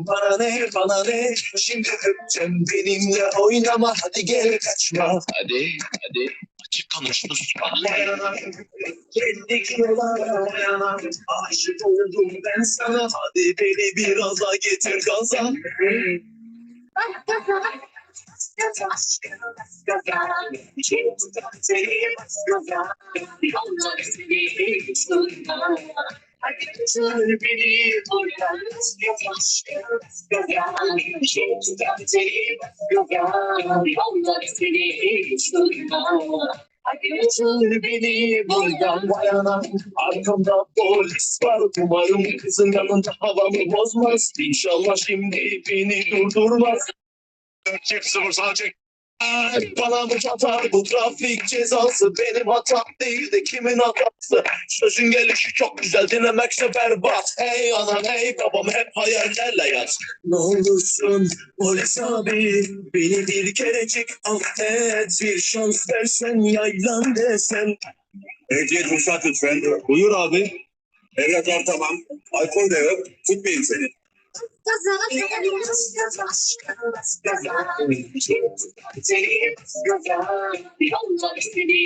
Bana ne bana ne? Şimdi öpeceğim benimle oynama. Hadi gel kaçma. Hadi hadi. Açık konuş susma. Geldik yola dayanan aşık oldum ben sana. Hadi beni biraz daha getir gaza Götür beni buradan dayanan arkamda polis var. Umarım kızın yanında havamı bozmaz. İnşallah şimdi beni durdurmaz. Çift sıfır sağ çek. Bana mı çatar bu trafik cezası benim hatam değil de kimin hatası Sözün gelişi çok güzel dinlemekse berbat Hey anam hey babam hep hayallerle yat Ne olursun polis abi beni bir kerecik affet Bir şans versen yaylan desen Ehliyet ruhsat lütfen. Buyur abi. Evraklar tamam. Alkol de yok. Tutmayın seni. Yollar seni